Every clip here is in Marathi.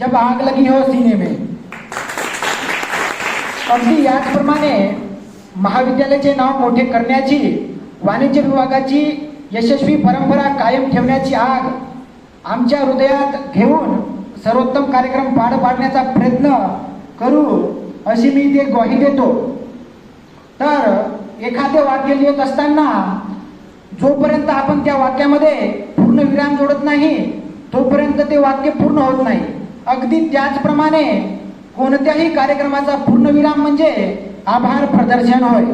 जब आग लगी हो सीने में। अगदी याचप्रमाणे महाविद्यालयाचे नाव मोठे करण्याची वाणिज्य विभागाची यशस्वी परंपरा कायम ठेवण्याची आग आमच्या हृदयात घेऊन सर्वोत्तम कार्यक्रम पार पाडण्याचा प्रयत्न करू अशी मी ते ग्वाही देतो. तर एखादे वाक्य लिहित असताना जोपर्यंत आपण त्या वाक्यामध्ये पूर्ण विराम जोडत नाही तोपर्यंत ते वाक्य पूर्ण होत नाही. अगदी त्याचप्रमाणे कोणत्याही कार्यक्रमाचा पूर्णविराम म्हणजे आभार प्रदर्शन होय.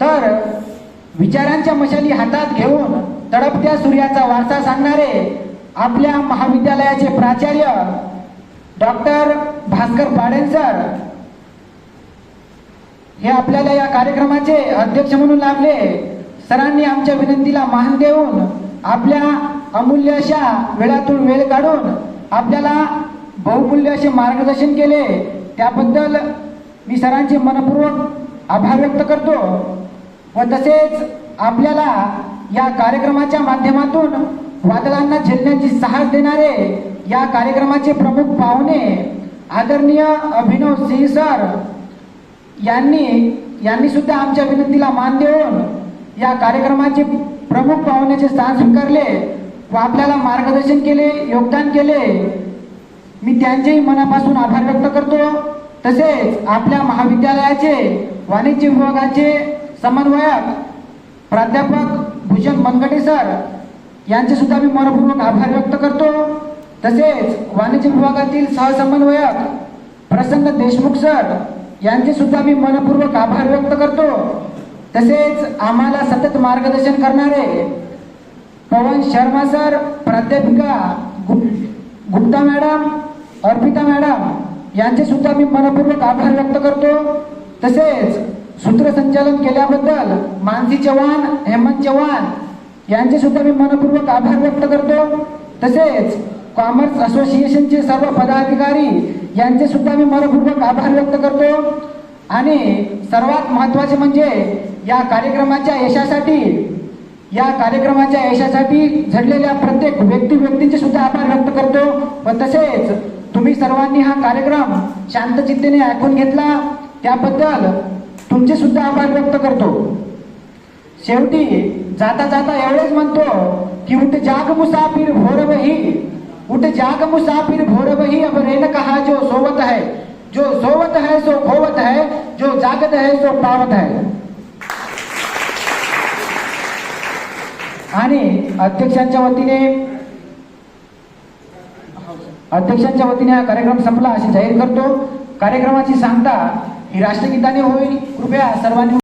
तर विचारांच्या मशाली हातात घेऊन तडपत्या सूर्याचा वारसा सांगणारे आपल्या महाविद्यालयाचे प्राचार्य डॉक्टर भास्कर पाडेन सर हे आपल्याला या कार्यक्रमाचे अध्यक्ष म्हणून लाभले. सरांनी आमच्या विनंतीला मान देऊन आपल्या अमूल्य अशा वेळातून वेळ काढून आपल्याला बहुमूल्य असे मार्गदर्शन केले त्याबद्दल मी सरांचे मनपूर्वक आभार व्यक्त करतो व तसेच आपल्याला या कार्यक्रमाच्या माध्यमातून वादळांना झेलण्याची साहस देणारे या कार्यक्रमाचे प्रमुख पाहुणे आदरणीय अभिनव सिंह सर यांनी यांनी सुद्धा आमच्या विनंतीला मान देऊन या कार्यक्रमाचे प्रमुख पाहुण्याचे स्थान स्वीकारले. व आपल्याला मार्गदर्शन केले योगदान केले. मी त्यांचेही मनापासून आभार व्यक्त करतो. तसेच आपल्या महाविद्यालयाचे वाणिज्य विभागाचे समन्वयक प्राध्यापक भूषण मनगटे सर यांचे सुद्धा मी मनपूर्वक आभार व्यक्त करतो. तसेच वाणिज्य विभागातील सहसमन्वयक प्रसन्न देशमुख सर यांचे सुद्धा मी मनपूर्वक आभार व्यक्त करतो. तसेच आम्हाला सतत मार्गदर्शन करणारे पवन शर्मा सर प्राध्यापिका गुप्ता मॅडम अर्पिता मॅडम यांचे सुद्धा मी मनपूर्वक आभार व्यक्त करतो. तसेच सूत्रसंचालन केल्याबद्दल मानसी चव्हाण हेमंत चव्हाण यांचे सुद्धा मी मनपूर्वक आभार व्यक्त करतो. तसेच कॉमर्स असोसिएशनचे सर्व पदाधिकारी यांचे सुद्धा मी मनपूर्वक आभार व्यक्त करतो. आणि सर्वात महत्त्वाचे म्हणजे या कार्यक्रमाच्या यशासाठी या कार्यक्रमाच्या यशासाठी झडलेल्या प्रत्येक व्यक्ती व्यक्तीचे सुद्धा आभार व्यक्त करतो. व तसेच तुम्ही सर्वांनी हा कार्यक्रम शांतचित्तेने ऐकून घेतला. त्याबद्दल तुमचे सुद्धा आभार व्यक्त करतो. शेवटी जाता जाता एवढेच म्हणतो की उठ जाग मुसाफिर भोरवही उठ जाग मुसाफिर भोरवही अब रेन कहा जो सोवत है जो सोवत है सो खोवत है जो जागत है सो पावत है। आणि अध्यक्षांच्या वतीने अध्यक्षांच्या वतीने हा कार्यक्रम संपला असे जाहीर करतो. कार्यक्रमाची सांगता ही राष्ट्रगीताने होईल. कृपया सर्वांनी